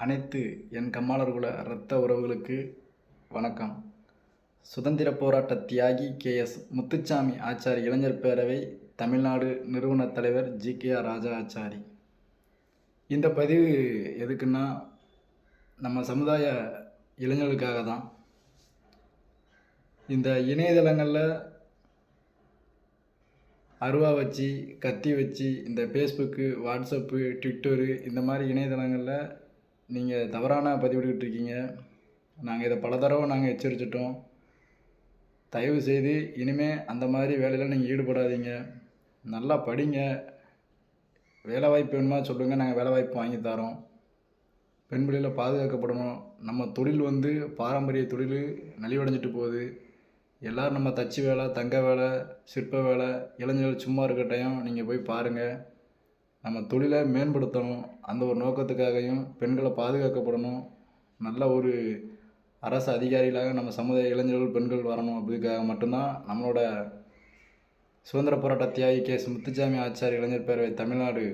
அனைத்து என் கம்மாளர்குல இரத்த உறவுகளுக்கு வணக்கம். சுதந்திர போராட்ட தியாகி கே. எஸ். முத்துச்சாமி ஆச்சாரி இளைஞர் பேரவை தமிழ்நாடு நிறுவனத் தலைவர் G. K. R. Raja Achari. இந்த பதிவு எதுக்குன்னா நம்ம சமுதாய இளைஞர்களுக்காக தான். இந்த இணையதளங்களில் அருவா வச்சு கத்தி வச்சு இந்த ஃபேஸ்புக்கு வாட்ஸ்அப்பு ட்விட்டரு இந்த மாதிரி இணையதளங்களில் நீங்கள் தவறான பதிவிட்டுக்கிட்டு இருக்கீங்க நாங்கள் இதை பல தடவை நாங்கள் எச்சரிச்சிட்டோம். தயவு செய்து இனிமேல் அந்த மாதிரி வேலையில் நீங்கள் ஈடுபடாதீங்க. நல்லா படிங்க. வேலை வாய்ப்பு வேணுமா சொல்லுங்கள் நாங்கள் வேலை வாய்ப்பு வாங்கி தரோம். பெண் பிள்ளைகளை பாதுகாக்கப்படணும். நம்ம தொழில் வந்து பாரம்பரிய தொழில் நலிவடைஞ்சிட்டு போகுது. எல்லோரும் நம்ம தச்சு வேலை தங்க வேலை சிற்ப வேலை இளைஞர்கள் சும்மா இருக்க டைம் நீங்கள் போய் பாருங்கள் நம்ம தொழிலை மேம்படுத்தணும். அந்த ஒரு நோக்கத்துக்காகவும் பெண்களை பாதுகாக்கப்படணும். நல்ல ஒரு அரசு அதிகாரிகளாக நம்ம சமுதாய இளைஞர்கள் பெண்கள் வரணும் அப்படிக்காக மட்டும்தான் நம்மளோட சுதந்திர போராட்ட தியாகி கே. எஸ். முத்துச்சாமி ஆச்சாரி இளைஞர் பேரவை தமிழ்நாடு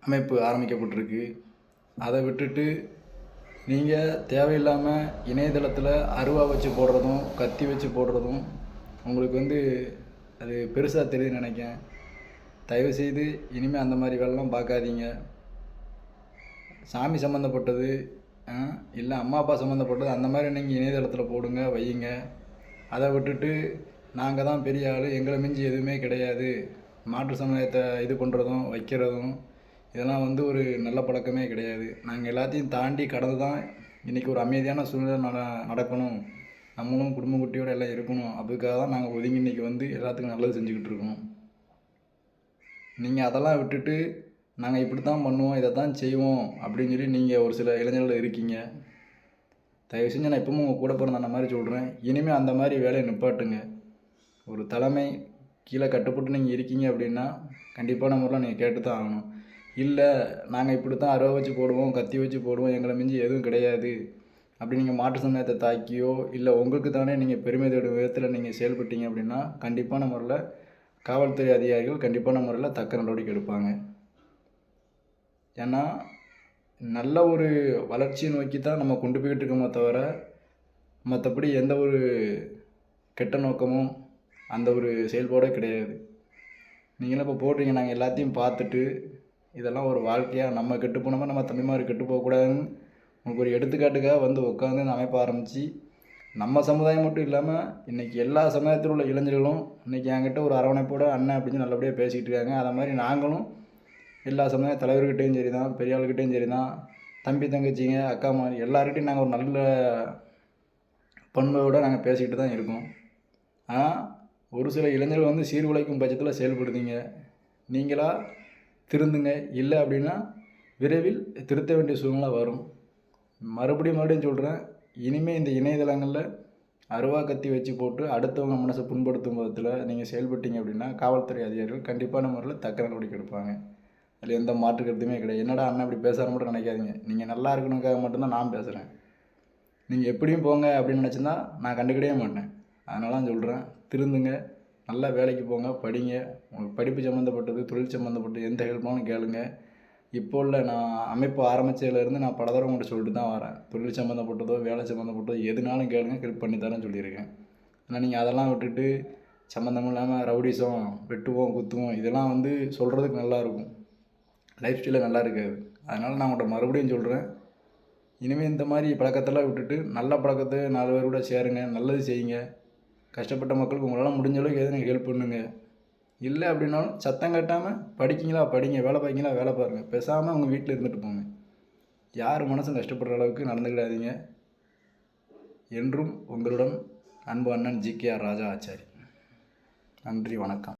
அமைப்பு ஆரம்பிக்கப்பட்டிருக்கு. அதை விட்டுட்டு நீங்கள் தேவையில்லாமல் இணையதளத்தில் அருவா வச்சு போடுறதும் கத்தி வச்சு போடுறதும் உங்களுக்கு வந்து அது பெருசாக தெரியுதுன்னு நினைக்கேன் தயவுசெய்து இனிமேல் அந்த மாதிரி வேலைலாம் பார்க்காதீங்க. சாமி சம்மந்தப்பட்டது இல்லை அம்மா அப்பா சம்மந்தப்பட்டது அந்த மாதிரி நீங்கள் இணையதளத்தில் போடுங்க வையுங்க. அதை விட்டுட்டு நாங்கள் தான் பெரிய ஆள் எங்களை மிஞ்சி எதுவுமே கிடையாது. மாற்று சமுதாயத்தை இது பண்ணுறதும் வைக்கிறதும் இதெல்லாம் வந்து ஒரு நல்ல பழக்கமே கிடையாது. நாங்கள் எல்லாத்தையும் தாண்டி கடந்து தான் இன்றைக்கி ஒரு அமைதியான சூழ்நிலை நட நடக்கணும். நம்மளும் குடும்ப குட்டியோடு எல்லாம் இருக்கணும். அதுக்காக தான் நாங்கள் ஒதுங்கி இன்றைக்கி வந்து எல்லாத்துக்கும் நல்லது செஞ்சுக்கிட்டு இருக்கோம் நீங்கள் அதெல்லாம் விட்டுட்டு நாங்கள் இப்படி தான் பண்ணுவோம் இதை தான் செய்வோம் அப்படின்னு சொல்லி நீங்கள் ஒரு சில இளைஞர்கள் இருக்கீங்க. தயவு செஞ்சு நான் இப்பவும் உங்கள் கூட பிறந்த அந்த மாதிரி சொல்கிறேன் இனிமேல் அந்த மாதிரி வேலையை நிப்பாட்டுங்க. ஒரு தலைமை கீழே கட்டுப்பட்டு நீங்கள் இருக்கீங்க அப்படின்னா கண்டிப்பான முறையில் நீங்கள் கேட்டு தான் ஆகணும். இல்லை நாங்கள் இப்படி தான் அருவா வச்சு போடுவோம் கத்தி வச்சு போடுவோம் எங்களை மிஞ்சி எதுவும் கிடையாது அப்படி நீங்கள் மாற்று சமயத்தை தாக்கியோ இல்லை உங்களுக்கு தானே நீங்கள் பெருமை தேடும் விதத்தில் நீங்கள் செயல்பட்டீங்க அப்படின்னா கண்டிப்பான முறையில் காவல்துறை அதிகாரிகள் கண்டிப்பான முறையில் தக்க நடவடிக்கை எடுப்பாங்க. ஏன்னா நல்ல ஒரு வளர்ச்சியை நோக்கி தான் நம்ம கொண்டு போய்கிட்டு இருக்கோமே தவிர மற்றபடி எந்த ஒரு கெட்ட நோக்கமும் அந்த ஒரு செயல்பாடே கிடையாது. நீங்களும் இப்போ போடுறீங்க நாங்கள் எல்லாத்தையும் பார்த்துட்டு இதெல்லாம் ஒரு வாழ்க்கையாக நம்ம கெட்டு போனோமா நம்ம தம்பிமார் கெட்டு போகக்கூடாதுன்னு உங்களுக்கு ஒரு எடுத்துக்காட்டுக்காக வந்து உட்காந்து இந்த அமைப்ப ஆரம்பித்து நம்ம சமுதாயம் மட்டும் இல்லாமல் இன்றைக்கி எல்லா சமுதாயத்தில் உள்ள இளைஞர்களும் இன்றைக்கி என்கிட்ட ஒரு அரவணைப்போடு அண்ணன் அப்படின்னு நல்லபடியாக பேசிக்கிட்டு இருக்காங்க. அதை மாதிரி நாங்களும் எல்லா சமுதாய தலைவர்கிட்டையும் சரி தான் பெரியாள்கிட்டையும் சரி தான் தம்பி தங்கச்சிங்க அக்கா மாதிரி எல்லாருக்கிட்டையும் நாங்கள் ஒரு நல்ல பண்போடு நாங்கள் பேசிக்கிட்டு தான் இருக்கோம். ஆனால் ஒரு சில இளைஞர்கள் வந்து சீர்குலைக்கும் பட்சத்தில் செயல்படுதீங்க. நீங்களாக திருந்துங்க. இல்லை அப்படின்னா விரைவில் திருத்த வேண்டிய சூழ்நிலை வரும். மறுபடியும் மறுபடியும் சொல்கிறேன் இனிமேல் இந்த இணையதளங்களில் அருவா கத்தி வச்சு போட்டு அடுத்தவங்க மனசை புண்படுத்தும் விதத்தில் நீங்கள் செயல்பட்டீங்க அப்படின்னா காவல்துறை அதிகாரிகள் கண்டிப்பான முறையில் தக்க நடவடிக்கை எடுப்பாங்க. அதில் எந்த மாற்று கருத்துமே கிடையாது. என்னடா அண்ணன் இப்படி பேசுகிற மட்டும் நினைக்காதீங்க. நீங்கள் நல்லா இருக்கணுக்காக மட்டும்தான் நான் பேசுகிறேன் நீங்கள் எப்படியும் போங்க அப்படின்னு நினச்சிருந்தா நான் கண்டுக்கிடவே மாட்டேன். அதனால தான் சொல்கிறேன் திருந்துங்க. நல்லா வேலைக்கு போங்க படிங்க. உங்களுக்கு படிப்பு சம்மந்தப்பட்டது தொழில் சம்மந்தப்பட்டது எந்த ஹெல்ப்னாலும் கேளுங்கள் இப்போ உள்ள நான் அமைப்பு ஆரம்பித்ததுலேருந்து நான் பல தடவை உங்கள்கிட்ட சொல்லிட்டு தான் வரேன். தொழில் சம்மந்தப்பட்டதோ வேலை சம்மந்தப்பட்டதோ எதுனாலும் கேளுங்க ஹெல்ப் பண்ணி தரேன்னு சொல்லியிருக்கேன். ஆனால் நீங்கள் அதெல்லாம் விட்டுட்டு சம்மந்தம் இல்லாமல் ரவுடிசம் வெட்டுவோம் குத்துவோம் இதெல்லாம் வந்து சொல்கிறதுக்கு நல்லாயிருக்கும் லைஃப் ஸ்டைலில் நல்லா இருக்காது. அதனால் நான் உங்கள்கிட்ட மறுபடியும் சொல்கிறேன் இனிமேல் இந்த மாதிரி பழக்கத்தெல்லாம் விட்டுட்டு நல்ல பழக்கத்தை நாலு பேர் கூட சேருங்க நல்லது செய்யுங்க. கஷ்டப்பட்ட மக்களுக்கு உங்களால் முடிஞ்ச அளவுக்கு எதுனா ஹெல்ப் பண்ணுங்கள் இல்லை அப்படின்னாலும் சத்தம் கட்டாமல் படிக்கிங்களா படிங்க வேலை பார்க்கிங்களா வேலை பாருங்கள் பேசாமல் உங்கள் வீட்டில் இருந்துட்டு போங்க. யார் மனசும் கஷ்டப்படுற அளவுக்கு நடந்துக்கிடாதீங்க. என்றும் உங்களுடன் அன்பு அண்ணன் G K R Raja Achari. நன்றி வணக்கம்.